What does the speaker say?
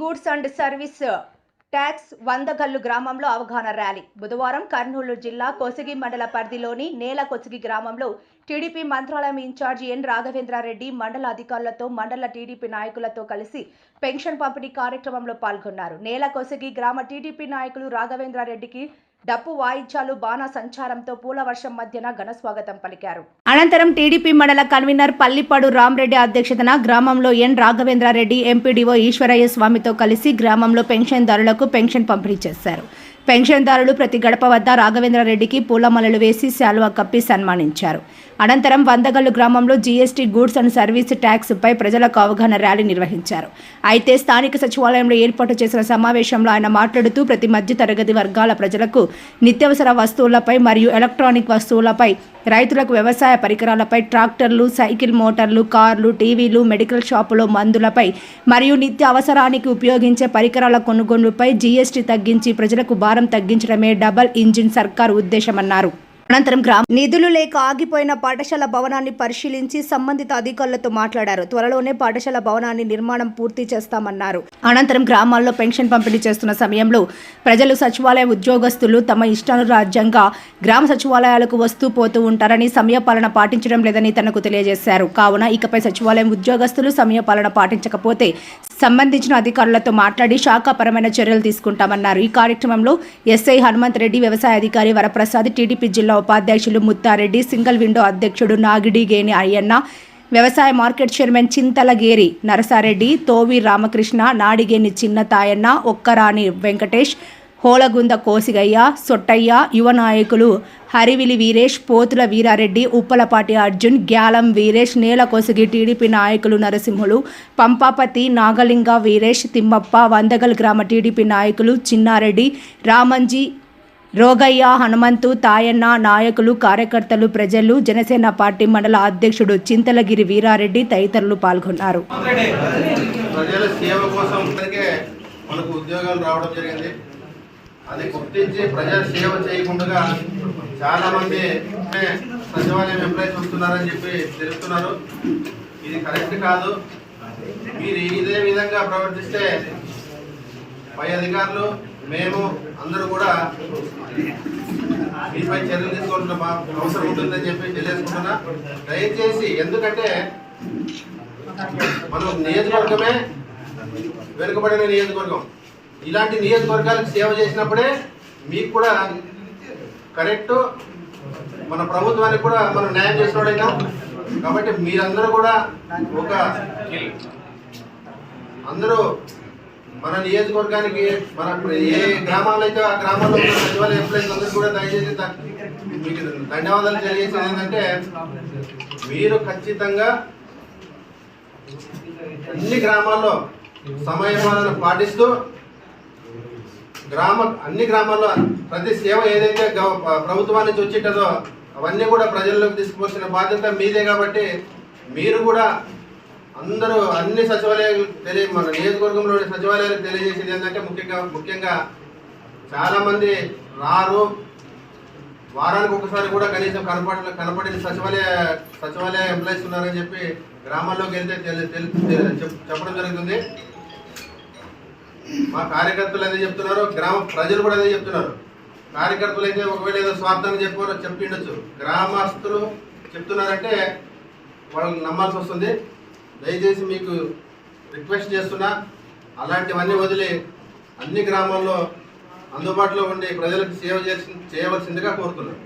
Goods and service tax Vandagallu గ్రామంలో అవగాహన rally. బుధవారం కర్నూలు జిల్లా కొసిగి మండల పరిధిలోని నేల కొసిగి గ్రామంలో TDP Mantralayam incharge N Raghavendra Reddy మండల అధికారులతో మండల టీడీపీ నాయకులతో కలిసి పెన్షన్ పంపిణీ కార్యక్రమంలో పాల్గొన్నారు. నేల కొసిగి గ్రామ టీడీపీ నాయకులు రాఘవేంద్రారెడ్డికి డప్పు వాయిద్యాలు బాణ సంచారంతో పూల వర్షం మధ్యన ఘన స్వాగతం పలికారు. అనంతరం టీడీపీ మండల కన్వీనర్ పల్లిపాడు రామరెడ్డి అధ్యక్షతన గ్రామంలో ఎన్. రాఘవేంద్రారెడ్డి ఎంపీడీఓ ఈశ్వరయ్య స్వామితో కలిసి గ్రామంలో పెన్షన్దారులకు పెన్షన్ పంపిణీ చేశారు. పెన్షన్దారులు ప్రతి గడప వద్ద రాఘవేంద్రారెడ్డికి పూలమలలు వేసి శాలువా కప్పి సన్మానించారు. అనంతరం వందగల్లు గ్రామంలో జీఎస్టీ గూడ్స్ అండ్ సర్వీస్ ట్యాక్స్పై ప్రజలకు అవగాహన ర్యాలీ నిర్వహించారు. అయితే స్థానిక సచివాలయంలో ఏర్పాటు చేసిన సమావేశంలో ఆయన మాట్లాడుతూ ప్రతి మధ్య తరగతి వర్గాల ప్రజలకు నిత్యావసర వస్తువులపై మరియు ఎలక్ట్రానిక్ వస్తువులపై రైతులకు వ్యవసాయ పరికరాలపై ట్రాక్టర్లు సైకిల్ మోటార్లు కార్లు టీవీలు మెడికల్ షాపులో మందులపై మరియు నిత్య అవసరానికి ఉపయోగించే పరికరాల కొనుగోలుపై జీఎస్టీ తగ్గించి ప్రజలకు భారం తగ్గించడమే డబల్ ఇంజిన్ సర్కార్ ఉద్దేశమన్నారు. అనంతరం గ్రామ నిధులు లేక ఆగిపోయిన పాఠశాల భవనాన్ని పరిశీలించి సంబంధిత అధికారులతో మాట్లాడారు. త్వరలోనే పాఠశాల భవనాన్ని నిర్మాణం పూర్తి చేస్తామన్నారు. అనంతరం గ్రామాల్లో పెన్షన్ పంపిణీ చేస్తున్న సమయంలో ప్రజలు సచివాలయ ఉద్యోగస్తులు తమ ఇష్టానురాజ్యంగా గ్రామ సచివాలయాలకు వస్తూ పోతూ ఉంటారని సమయపాలన పాటించడం లేదని తనకు తెలియజేశారు. కావున ఇకపై సచివాలయం ఉద్యోగస్తులు సమయపాలన పాటించకపోతే సంబంధించిన అధికారులతో మాట్లాడి శాఖాపరమైన చర్యలు తీసుకుంటామన్నారు. ఈ కార్యక్రమంలో ఎస్ఐ హనుమంత్ రెడ్డి వ్యవసాయ అధికారి వరప్రసాద్ టీడీపీ జిల్లా ఉపాధ్యక్షులు ముత్తారెడ్డి సింగిల్ విండో అధ్యక్షుడు నాగిడిగేని అయ్యన్న వ్యవసాయ మార్కెట్ చైర్మన్ చింతలగేరి నరసారెడ్డి తోవి రామకృష్ణ నాడిగేని చిన్న తాయన్న ఒక్కరాని వెంకటేష్ హోలగుంద కోసిగయ్య సొట్టయ్య యువ నాయకులు హరివిలి వీరేష్ పోతుల వీరారెడ్డి ఉప్పలపాటి అర్జున్ గ్యాలం వీరేష్ నేలకోసిగి టీడీపీ నాయకులు నరసింహులు పంపాపతి నాగలింగ వీరేష్ తిమ్మప్ప వందగల్ గ్రామ టీడీపీ నాయకులు చిన్నారెడ్డి రామంజీ రోగయ్య హనుమంతు తాయన్న నాయకులు కార్యకర్తలు ప్రజలు జనసేన పార్టీ మండల అధ్యక్షుడు చింతలగిరి వీరారెడ్డి తదితరులు పాల్గొన్నారు. ప్రజల సేవ కోసం మనకు ఉద్యోగాలు రావడం జరిగింది. అది గుర్తించి ప్రజల సేవ చేయకుండా చాలా మంది సచివాలయం ఎంప్లాయీస్ వస్తున్నారని చెప్పి తెలుస్తున్నారు ఇది కరెక్ట్ కాదు. మీరు ఇదే విధంగా ప్రవర్తిస్తే పై అధికారులు మేము అందరూ కూడా మీపై చర్యలు తీసుకోవాల్సిన అవసరం ఉంటుందని చెప్పి తెలియజేసుకుంటున్నా. దయచేసి ఎందుకంటే మనం నియోజకవర్గమే వెనుకబడిన నియోజకవర్గం. ఇలాంటి నియోజకవర్గాలకు సేవ చేసినప్పుడే మీకు కూడా కరెక్ట్ మన ప్రభుత్వానికి కూడా మనం న్యాయం చేసినోడైనా. కాబట్టి మీరందరూ కూడా ఒక అందరూ మన నియోజకవర్గానికి మన ఏ గ్రామాల్లో అయితే ఆ గ్రామాల్లో ఉన్న సచివాలయ ఎంప్లాయీస్ అందరూ కూడా దయచేసి మీకు ధన్యవాదాలు తెలియజేసేది ఏంటంటే మీరు ఖచ్చితంగా అన్ని గ్రామాల్లో సమయమాలను పాటిస్తూ గ్రామ అన్ని గ్రామాల్లో ప్రతి సేవ ఏదైతే ప్రభుత్వానికి వచ్చేటదో అవన్నీ కూడా ప్రజల్లోకి తీసుకువచ్చిన బాధ్యత మీదే కాబట్టి మీరు కూడా అందరూ అన్ని సచివాలయాలు తెలియ మన నియోజకవర్గంలోని సచివాలయాలకు తెలియజేసేది ఏంటంటే ముఖ్యంగా ముఖ్యంగా చాలామంది రారు. వారానికి ఒకసారి కూడా కనీసం కనపడ కనపడిన సచివాలయ సచివాలయ ఎంప్లాయీస్ ఉన్నారని చెప్పి గ్రామాల్లోకి వెళ్తే చెప్పడం జరుగుతుంది. మా కార్యకర్తలు అదే చెప్తున్నారు గ్రామ ప్రజలు కూడా అదే చెప్తున్నారు. కార్యకర్తలు అయితే ఒకవేళ ఏదో స్వార్థాన్ని చెప్పుకోవాలో చెప్పిండొచ్చు గ్రామస్తులు చెప్తున్నారంటే వాళ్ళని నమ్మాల్సి వస్తుంది. దయచేసి మీకు రిక్వెస్ట్ చేస్తున్నా అలాంటివన్నీ వదిలి అన్ని గ్రామాల్లో అందుబాటులో ఉండి ప్రజలకు సేవ చేసి చేయవలసిందిగా కోరుతున్నాను.